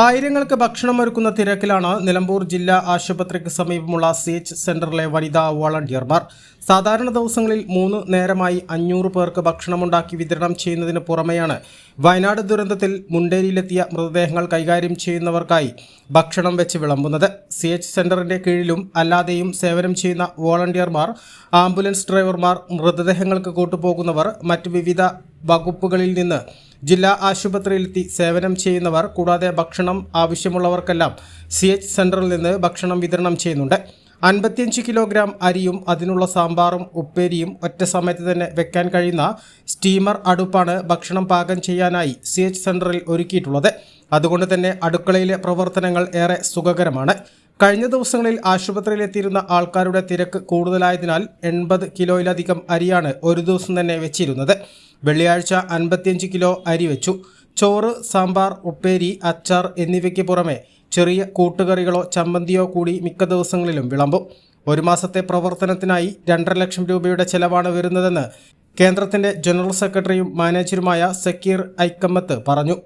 ആയിരങ്ങൾക്ക് ഭക്ഷണം ഒരുക്കുന്ന തിരക്കിലാണ് നിലമ്പൂർ ജില്ലാ ആശുപത്രിക്ക് സമീപമുള്ള സി എച്ച് സെന്ററിലെ വനിതാ വോളണ്ടിയർമാർ. സാധാരണ ദിവസങ്ങളിൽ മൂന്ന് നേരമായി അഞ്ഞൂറ് പേർക്ക് ഭക്ഷണമുണ്ടാക്കി വിതരണം ചെയ്യുന്നതിന് പുറമെയാണ് വയനാട് ദുരന്തത്തിൽ മുണ്ടേരിയിലെത്തിയ മൃതദേഹങ്ങൾ കൈകാര്യം ചെയ്യുന്നവർക്കായി ഭക്ഷണം വെച്ച് വിളമ്പുന്നത്. സി എച്ച് സെന്ററിന്റെ കീഴിലും അല്ലാതെയും സേവനം ചെയ്യുന്ന വോളണ്ടിയർമാർ ആംബുലൻസ് ഡ്രൈവർമാർ മൃതദേഹങ്ങൾക്ക് കൂട്ടുപോകുന്നവർ മറ്റ് വിവിധ വകുപ്പുകളിൽ നിന്ന് ജില്ലാ ആശുപത്രിയിലെത്തി സേവനം ചെയ്യുന്നവർ കൂടാതെ ഭക്ഷണം ആവശ്യമുള്ളവർക്കെല്ലാം സി എച്ച് സെന്ററിൽ നിന്ന് ഭക്ഷണം വിതരണം ചെയ്യുന്നുണ്ട്. അൻപത്തിയഞ്ച് കിലോഗ്രാം അരിയും അതിനുള്ള സാമ്പാറും ഉപ്പേരിയും ഒറ്റ സമയത്ത് തന്നെ വെക്കാൻ കഴിയുന്ന സ്റ്റീമർ അടുപ്പാണ് ഭക്ഷണം പാകം ചെയ്യാനായി സി എച്ച് സെന്ററിൽ ഒരുക്കിയിട്ടുള്ളത്. അതുകൊണ്ട് തന്നെ അടുക്കളയിലെ പ്രവർത്തനങ്ങൾ ഏറെ സുഖകരമാണ്. കഴിഞ്ഞ ദിവസങ്ങളിൽ ആശുപത്രിയിലെത്തിയിരുന്ന ആൾക്കാരുടെ തിരക്ക് കൂടുതലായതിനാൽ എൺപത് കിലോയിലധികം അരിയാണ് ഒരു ദിവസം തന്നെ വെച്ചിരുന്നത്. വെള്ളിയാഴ്ച അൻപത്തിയഞ്ച് കിലോ അരി വെച്ചു. ചോറ് സാമ്പാർ ഉപ്പേരി അച്ചാർ എന്നിവയ്ക്ക് പുറമെ ചെറിയ കൂട്ടുകറികളോ ചമ്മന്തിയോ കൂടി മിക്ക ദിവസങ്ങളിലും വിളമ്പും. ഒരു മാസത്തെ പ്രവർത്തനത്തിനായി രണ്ടര ലക്ഷം രൂപയുടെ ചെലവാണ് വരുന്നതെന്ന് കേന്ദ്രത്തിന്റെ ജനറൽ സെക്രട്ടറിയും മാനേജറുമായ സക്കീർ ഐക്കമ്മത്ത് പറഞ്ഞു.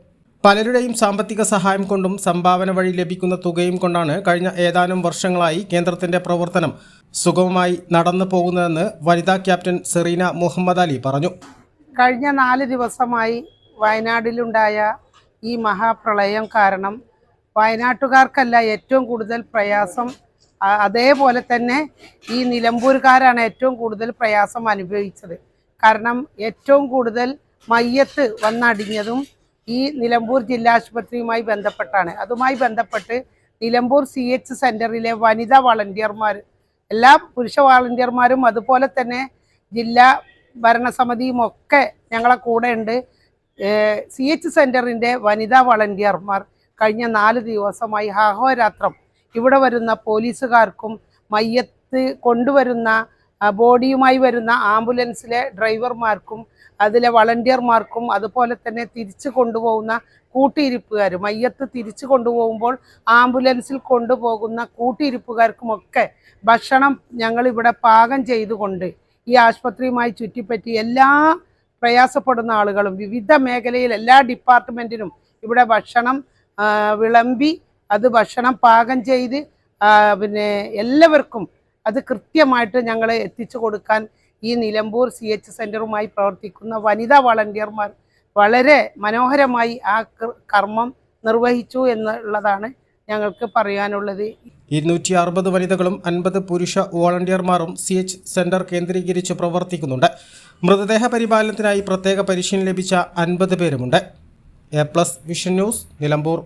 പലരുടെയും സാമ്പത്തിക സഹായം കൊണ്ടും സംഭാവന വഴി ലഭിക്കുന്ന തുകയും കൊണ്ടാണ് കഴിഞ്ഞ ഏതാനും വർഷങ്ങളായി കേന്ദ്രത്തിന്റെ പ്രവർത്തനം സുഗമമായി നടന്നു പോകുന്നതെന്ന് വനിതാ ക്യാപ്റ്റൻ സെറീന മുഹമ്മദ് അലി പറഞ്ഞു. കഴിഞ്ഞ നാല് ദിവസമായി വയനാടിലുണ്ടായ ഈ മഹാപ്രളയം കാരണം വയനാട്ടുകാർക്കല്ല ഏറ്റവും കൂടുതൽ പ്രയാസം. അതേപോലെ തന്നെ ഈ നിലമ്പൂർക്കാരാണ് ഏറ്റവും കൂടുതൽ പ്രയാസം അനുഭവിച്ചത്. കാരണം ഏറ്റവും കൂടുതൽ മയ്യത്ത് വന്നടിഞ്ഞതും ഈ നിലമ്പൂർ ജില്ലാശുപത്രിയുമായി ബന്ധപ്പെട്ടാണ്. അതുമായി ബന്ധപ്പെട്ട് നിലമ്പൂർ സി എച്ച് സെന്ററിലെ വനിതാ വളണ്ടിയർമാർ എല്ലാ പുരുഷ വളണ്ടിയർമാരും അതുപോലെ തന്നെ ജില്ലാ ഭരണസമിതിയും ഒക്കെ ഞങ്ങളെ കൂടെ ഉണ്ട്. സി എച്ച് സെന്ററിന്റെ വനിതാ വളണ്ടിയർമാർ കഴിഞ്ഞ നാല് ദിവസമായി അഹോരാത്രം ഇവിടെ വരുന്ന പോലീസുകാർക്കും മയ്യത്ത് കൊണ്ടുവരുന്ന ബോഡിയുമായി വരുന്ന ആംബുലൻസിലെ ഡ്രൈവർമാർക്കും അതിലെ വളണ്ടിയർമാർക്കും അതുപോലെ തന്നെ തിരിച്ചു കൊണ്ടുപോകുന്ന കൂട്ടിയിരിപ്പുകാർ മയ്യത്ത് തിരിച്ചു കൊണ്ടുപോകുമ്പോൾ ആംബുലൻസിൽ കൊണ്ടുപോകുന്ന കൂട്ടിയിരിപ്പുകാർക്കുമൊക്കെ ഭക്ഷണം ഞങ്ങളിവിടെ പാകം ചെയ്തുകൊണ്ട് ഈ ആശുപത്രിയുമായി ചുറ്റിപ്പറ്റി എല്ലാ പ്രയാസപ്പെടുന്ന ആളുകളും വിവിധ മേഖലയിൽ എല്ലാ ഡിപ്പാർട്ട്മെന്റിനും ഇവിടെ ഭക്ഷണം വിളമ്പി അത് ഭക്ഷണം പാകം ചെയ്ത് പിന്നെ എല്ലാവർക്കും അത് കൃത്യമായിട്ട് ഞങ്ങൾ എത്തിച്ചു കൊടുക്കാൻ ഈ നിലമ്പൂർ സി എച്ച് സെന്ററുമായി പ്രവർത്തിക്കുന്ന വനിതാ വളണ്ടിയർമാർ വളരെ മനോഹരമായി ആ കർമ്മം നിർവഹിച്ചു എന്നുള്ളതാണ് ഞങ്ങൾക്ക് പറയാനുള്ളത്. ഇരുന്നൂറ്റി അറുപത് വനിതകളും അൻപത് പുരുഷ വോളണ്ടിയർമാരും സി എച്ച് സെന്റർ കേന്ദ്രീകരിച്ച് പ്രവർത്തിക്കുന്നുണ്ട്. മൃതദേഹ പരിപാലനത്തിനായി പ്രത്യേക പരിശീലനം ലഭിച്ച അൻപത് പേരുമുണ്ട്. A plus vision news Nilambur.